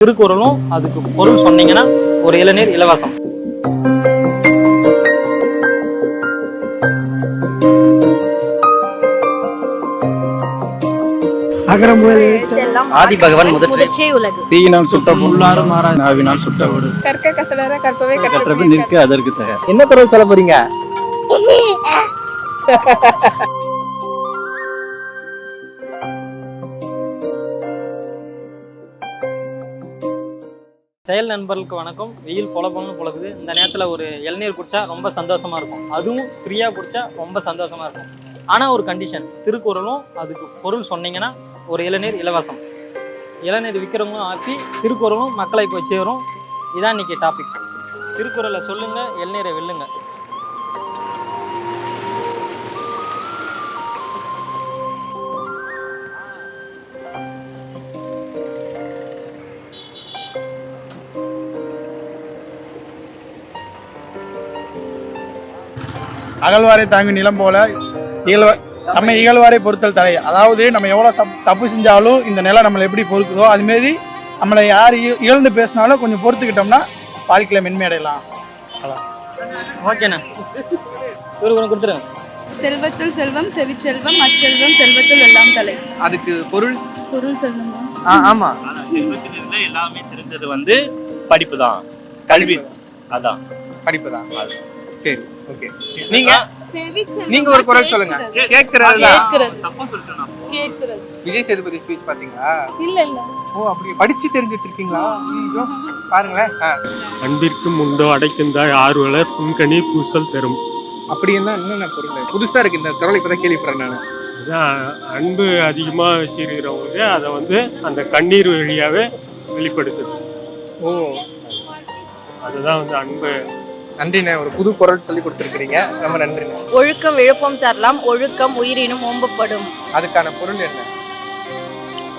திருக்குறளும் அதுக்கு பொருள் சொன்னீங்கன்னா ஒரு இளநீர் இலவசம். ஆதி பகவான் முதற்றே. முதற்றே உலகு. தீயினால் சுட்ட புல்லாரும் மாறா நாவினால் சுட்ட வீடு கற்க கற்பவே நிற்க அதற்கு தக. என்ன குரல் சொல்ல போறீங்க? செயல் நண்பர்களுக்கு வணக்கம். வெயில் பொல பொலன்னு பொழக்குது. இந்த நேரத்தில் ஒரு இளநீர் குடித்தா ரொம்ப சந்தோஷமாக இருக்கும். அதுவும் ஃப்ரீயாக குடிச்சா ரொம்ப சந்தோஷமாக இருக்கும். ஆனால் ஒரு கண்டிஷன் திருக்குறளும் அதுக்கு பொருள் சொன்னீங்கன்னா ஒரு இளநீர் இலவசம். இளநீர் விற்கிறவங்களும் ஆக்கி திருக்குறளும் மக்களை போய் சேரும். இதான் இன்னைக்கு டாபிக் திருக்குறளை சொல்லுங்கள் இளநீரை வெல்லுங்க. அகழ்வாரை தாங்கும் நிலம் போல இகழ்வ நம்ம இகழ்வாரை பொறுத்தல் தலை அதாவது நம்ம எவ்வளோ சப் தப்பு செஞ்சாலும் இந்த நிலம் நம்மளை எப்படி பொறுக்குதோ அதுமாரி நம்மளை யார் இகழ்ந்து பேசினாலும் கொஞ்சம் பொறுத்துக்கிட்டோம்னா வாழ்க்கையில் மென்மையடையலாம் ஓகேண்ணா கொடுத்துருங்க. செல்வத்துள் செல்வம் செவிச்செல்வம் அச்செல்வம் செல்வத்துள் எல்லாம் தலை. அதுக்கு பொருள்? பொருள் செல்வமா ஆ, ஆமா. செல்வத்திலிருந்து எல்லாமே சிறந்தது வந்து படிப்பு தான். கல்வி. அதான். படிப்பு தான். சரி. ஓகே. நீங்க? நீங்க ஒரு குரல் சொல்லுங்க. நான். கேட்கிறது? விஜய் சேதுபதி ஸ்பீச் பாத்தீங்களா இல்ல இல்ல. ஓ அப்படி படிச்சு தெரிஞ்சு வச்சிருக்கீங்களா? ஐயோ பாருங்களேன். அன்பிற்கும் உண்டோ அடைக்கின்றாய் ஆர்வலர் புன்கனி பூசல் தரும். அப்படி என்ன என்னென்ன பொருள்? புதுசா இருக்கு இந்த குரல் இப்பதான் கேள்விப்படுறேன் நான். அன்பு அதிகமாக வச்சிருக்கிறவங்க அதை வந்து அந்த கண்ணீர் வழியாவே வெளிப்படுத்துது. ஓ. அதுதான் வந்து அன்பு. நன்றிண்ணே. ஒரு புது குரல் சொல்லி கொடுத்துருக்கீங்க ரொம்ப நன்றிண்ணே. ஒழுக்கம் விழுப்பம் தரலாம். ஒழுக்கம் உயிரினும் ஓம்பப்படும். அதுக்கான பொருள் என்ன?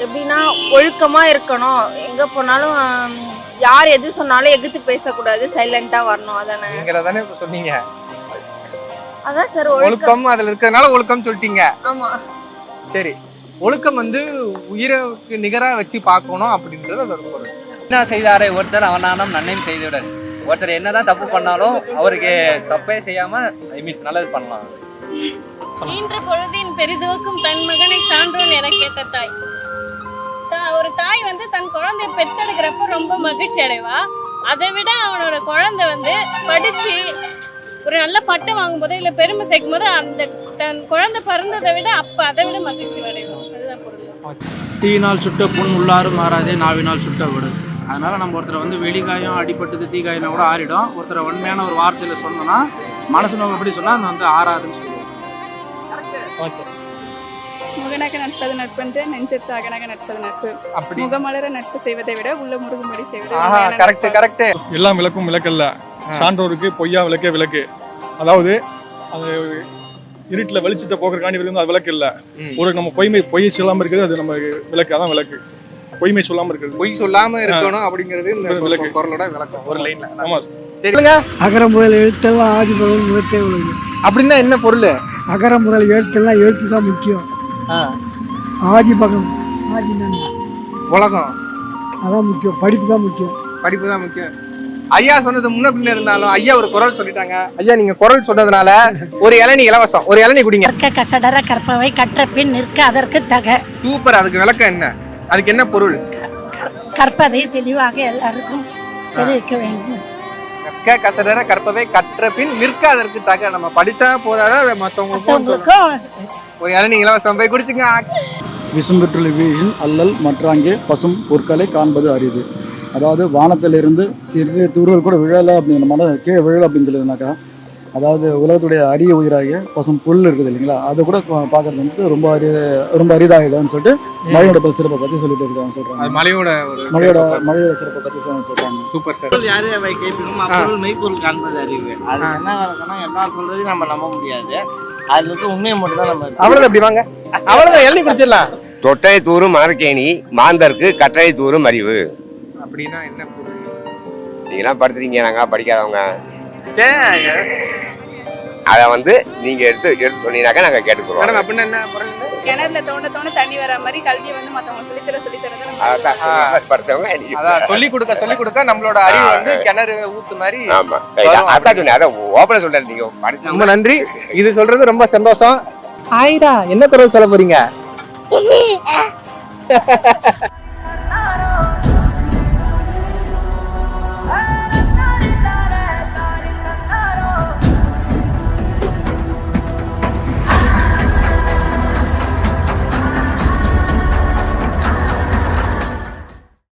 எப்படின்னா ஒழுக்கமா இருக்கணும். எங்க போனாலும் யார் எது சொன்னாலும் எதிர்த்து பேசக்கூடாது. சைலண்டா வரணும். அதானே? நீங்க தானே இப்ப சொன்னீங்க. அதான் சார் ஒழுக்கம். ஒழுக்கம் அதுல இருக்கிறதுனால ஒழுக்கம் சொல்லிட்டீங்க. ஆமா. சரி. ஒழுக்கம் வந்து உயிருக்கு நிகரா வச்சு பார்க்கணும் அப்படின்றது அதோட பொருள். என்ன செய்தாரே ஒருத்தர் அவனானம் நன்மையும் செய்துவிடல் ஒருத்தர் என்னதான் தப்பு பண்ணாலும் அவருக்கு தப்பே செய்யாம ஐ மீன்ஸ் நல்லது பண்ணலாம். ஈன்ற பொழுதின் பெரிதுவக்கும் தன் மகனை சான்றோன் என கேட்ட தாய். தா- ஒரு தாய் வந்து தன் குழந்தைய பெற்றெடுக்கிறப்ப ரொம்ப மகிழ்ச்சி அடைவா? அதை விட அவனோட குழந்தை வந்து படிச்சு ஒரு நல்ல பட்டம் வாங்கும்போது இல்லை பெருமை சேர்க்கும் போது அந்த தன் குழந்தை பிறந்ததை விட அப்ப அதை விட மகிழ்ச்சி அடைவோம் அதுதான் பொருள். தீயினால் சுட்ட புண் உள்ளாரும் மாறாதே நாவினால் சுட்ட வீடு. அதனால நம்ம ஒருத்தரை வந்து வெளிக்காயம் அடிபட்டது தீக்காயம்னா கூட ஆறிடும். ஒருத்தரை உண்மையான ஒரு வார்த்தையில சொன்னோம்னா மனசு நோக்கம் எப்படி சொன்னா அது வந்து ஆறாதுன்னு சொல்லுவோம். ஓகே. முகனாக நட்பது நட்பென்று நெஞ்சத்து அகனாக நட்பது நட்பு. அப்படி. முகமலர நட்பு செய்வதை விட உள்ள முருகும்படி செய்வது கரெக்ட். கரெக்ட் எல்லாம் விளக்கும் விளக்கல்ல. சான்றோருக்கு பொய்யா விளக்கே விளக்கு. அதாவது அது இருட்டில் வெளிச்சத்தை போக்குறக்காண்டி விளக்கு அது விளக்கு இல்ல. ஒரு நம்ம பொய்மை பொய் சொல்லாம இருக்குது அது நம்ம விளக்கு அதான் விளக்கு. பொய்மை சொல்லாம இருக்கிறது. பொய் சொல்லாம இருக்கணும் அப்படிங்கிறது இந்த. குரலோட விளக்கம் ஒரு லைன்ல ஆமா. சரி சொல்லுங்க அகரம் முதல் எழுத்தெல்லாம் ஆதி முதல் முதற்றே உலகு அப்படின்னா என்ன பொருள்? அகரம் முதல் எழுத்தெல்லாம் எழுத்து தான் முக்கியம். ஆ. ஆதி பகம் ஆதி உலகம். அதான் முக்கியம் படிப்பு தான் முக்கியம். படிப்பு தான் முக்கியம். ஐயா சொன்னது முன்ன பின்ன இருந்தாலும் ஐயா ஒரு குரல் சொல்லிட்டாங்க. ஐயா நீங்க குரல் சொன்னதுனால ஒரு இளநீ இலவசம். ஒரு இளநீ குடிங்க. கற்க கசடர கற்பவை கற்ற பின் நிற்க அதற்கு தக. சூப்பர். அதுக்கு விளக்கம் என்ன? அதுக்கு என்ன பொருள்? கற்பதை தெளிவாக எல்லாருக்கும் தெரிவிக்க வேண்டும். கற்க கசடர கற்பவை கற்ற பின் நிற்க அதற்கு தக. நம்ம படிச்சா போதாத? அதை மற்றவங்களுக்கும் ஒரு இளநீ இலவசம் போய் குடிச்சுங்க விசும்பெற்றுள்ள வீழின் அல்லல் மற்றாங்கே பசும் பொற்களை காண்பது அரிது. அதாவது வானத்திலிருந்து சிறிய துருவல் கூட விழலை அப்படிங்கிற மாதிரி கீழே விழலை அப்படின்னு சொல்லியிருந்தாக்கா அதாவது உலகத்துடைய அரிய உயிராகிய பசும் புல் இருக்குது இல்லைங்களா? அதை கூட பார்க்கறது வந்து ரொம்ப அரிய ரொம்ப அரிதாகிடும்னு சொல்லிட்டு மழையோட சிறப்பை பற்றி சொல்லிட்டு இருக்காங்க அது சொல்கிறாங்க மலையோட ஒரு மழையோட சிறப்பு. மழையோட சிறப்பை பற்றி சொல்கிறாங்க சூப்பர் சார். யாரு அப்பொருள் மெய்ப்பொருள் காண்பது அறிவு. அது என்ன எல்லாரும் சொல்றதையும் நம்ம நம்ப முடியாது. அதுல இருக்க உண்மையை மட்டும் தான் நம்ம அவ்வளவுதான் இப்படி வாங்க. அவ்வளவுதான் இளநீ குடிச்சிடலாம் தொட்டை தூரும் மார்க்கேணி மாந்தர்க்கு கட்டளை தூரும் அறிவு. அப்படின்னா என்ன பொருள்? நீங்களாம் படிச்சிருக்கீங்க நாங்க படிக்காதவங்க. சரி அதை வந்து நீங்க எடுத்து எடுத்து சொன்னீங்கன்னாக்கா நாங்க கேட்டுக்கிறோம். மேடம் அப்படின்னா என்ன கிணறுல தோண்ட தோண்ட தண்ணி வர மாதிரி கல்வியை வந்து மற்றவங்க சொல்லித்தர சொல்லித்தர தான் நம்ம அதான் அறிவு வளரும். அந்த மாதிரி படிச்சவங்க இன்னைக்கு அதான் சொல்லி கொடுக்க சொல்லி கொடுக்க நம்மளோட அறிவு வந்து கிணறு ஊத்து மாதிரி ஆமா. வரும் அதான் சொன்னேன் அதான் ஓப்பனா சொல்றேன் நீங்க படிச்சவங்க ரொம்ப நன்றி. இது சொல்றது ரொம்ப சந்தோஷம். ஆயிரா என்ன குரல் சொல்ல போறீங்க?